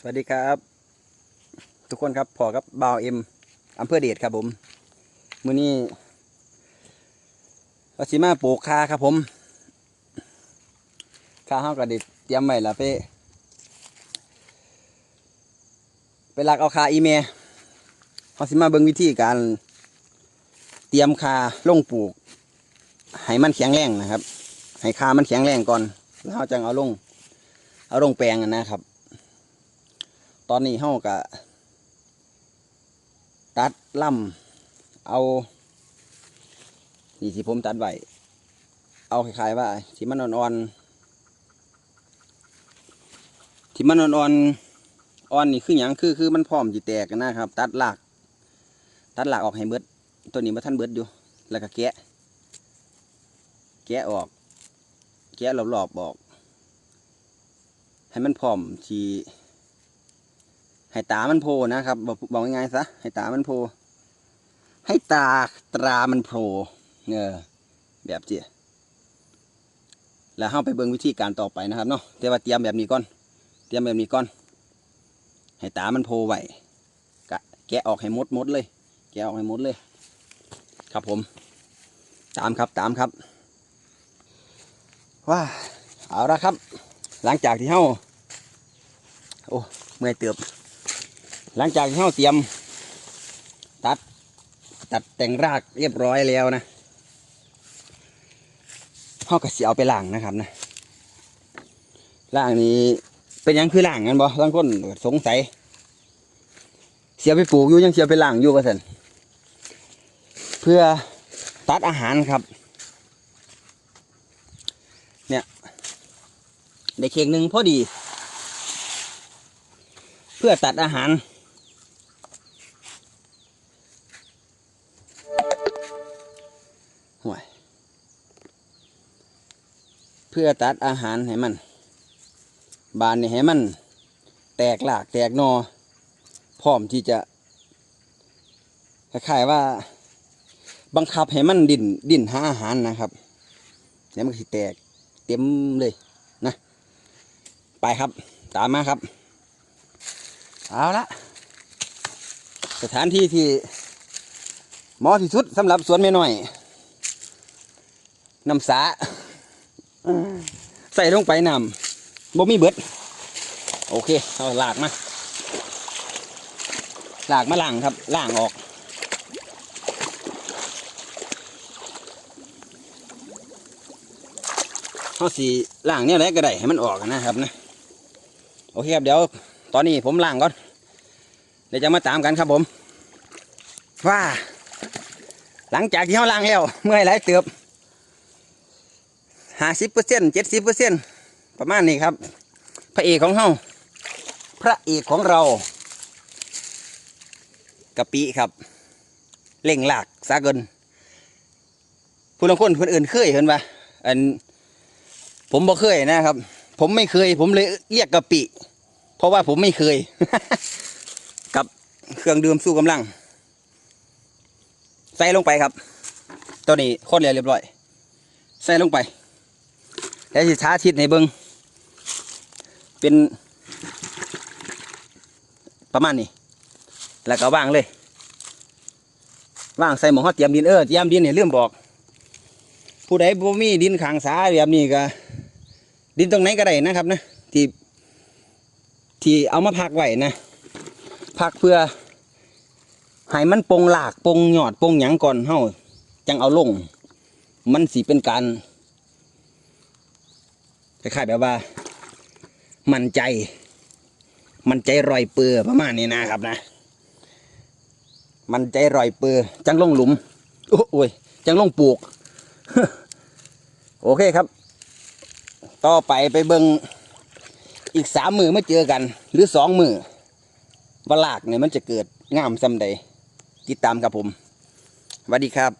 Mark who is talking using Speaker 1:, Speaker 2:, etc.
Speaker 1: สวัสดีครับ ทุกคนครับพอกับบ่าวเอ็มอำเภอเดชครับผมมือนี้วาสิมาปลูกคาครับผมคาเฮาก็ได้เตรียมไว้แล้วไปไปลักเอาคาอีเมเฮาสิมาเบิ่งวิธีการ เตรียมคาลงปลูกให้มันแข็งแรงนะครับให้คามันแข็งแรงก่อนแล้วเราจังเอาลง เอาลงแปลงกันนะครับ ตอนนี้เฮากะตัดลำเอานี่ที่ผมตัดไว้เอาคล้ายๆว่าที่มันอ่อนๆที่มันอ่อนๆอ่อนนี่คืออย่างคือคือมันพร้อมจีแตกกันนะครับ ตัดหลากตัดหลากออกให้เบิด ตัวนี้มาท่านเบิดอยู่ แล้วก็แกะ แกะออก แกะรอบๆออก ให้มันพร้อมที่ ให้ตามันโพนะครับบอกบอกง่ายๆซะให้ตามันโพให้ตาตรามันโผล่เออแบบเจียแล้วเข้าไปเบิ่งวิธีการต่อไปนะครับเนาะแต่ว่าเตรียมแบบนี้ก่อน เตรียมแบบนี้ก่อน ให้ตามันโพไหวกะแกะออกให้หมดมดเลย แกะออกให้หมดเลย ครับผม ตามครับตามครับว้าเอาละครับ หลังจากที่เฮาโอ้เมื่อยเตือบ หลังจากที่เฮาเตรียม ตัดตัดแต่งรากเรียบร้อยแล้วนะเฮาก็สิเอาไปล้างนะครับนะล้างนี้เป็นยังคือล้างกันบ่บางคนสงสัย เสียไปปลูกอยู่ยังเสียไปล้างอยู่ว่าซั่นเพื่อตัดอาหารครับได้เข่งหนึ่งพอดี เพื่อตัดอาหาร เพื่อตัดอาหารให้มัน บานนี่ให้มัน แตกหลากแตกนอพร้อมที่จะคล้ายๆว่า บังคับให้มันดินดินหาอาหารนะครับแล้วมันสิแตกเต็มเลยนะ ไปครับ ตามมาครับ เอาละสถานที่ที่เหมาะที่สุดสำหรับสวนไม่น้อยน้ำสา ใส่ลงไปน้ำบ่มีเบิด โอเคเอาลากมาลากมาล่างครับล่างออก เขาสีล่างเนี่ยแหละก็ได้ให้มันออกนะครับนะ โอเคครับเดี๋ยวตอนนี้ผมล้างก่อน เดี๋ยวจะมาตามกันครับผม ว่า หลังจากที่เขาล้างแล้ว เมื่อยหลายเติบ ห้าสิบเปอร์เซ็นต์เจ็ดสิบเปอร์เซ็นต์ประมาณนี้ครับ พระเอกของเขาพระเอกของเรากะปิครับเล่งหลากซาเกินผู้ลางคนคนอื่นเคยเห็นปะอัน ผมบ่เคยนะครับ ผมไม่เคย ผมเลยเรียกกะปิ เพราะว่าผมไม่เคย กับเครื่องดื่มสู้กำลัง ใส่ลงไปครับ ตัวนี้โคตรเรียบร้อย ใส่ลงไป แล้วสิช้าทิศให้เบิงเป็น ประมาณนี้ แล้วก็วางเลยวางใส่หมองเขาเตรียมดินเออเตรียมดินเนี่ยเรื่องบอก ผู้ใดบ่มีดินขางสาแบบนี้ก็ดินตรงไหนก็ได้นะครับนะที่ที่เอามาพักไว้นะพักเพื่อให้มันปงหลากปงหยอดปงหยังก่อนเฮาจังเอาลง มันสิเป็นการ คล้ายๆแบบว่า มั่นใจ มั่นใจรอยเปือประมาณนี้นะครับนะ มั่นใจรอยเปือจังลงหลุม โอ้ยจังลงปลูก โอเคครับ ต่อไปไปเบิงอีกสามมือมาเจอกัน หรือสองมือวลากเนี่ยมันจะเกิดงามซำใดติดตามครับผมสวัสดีครับ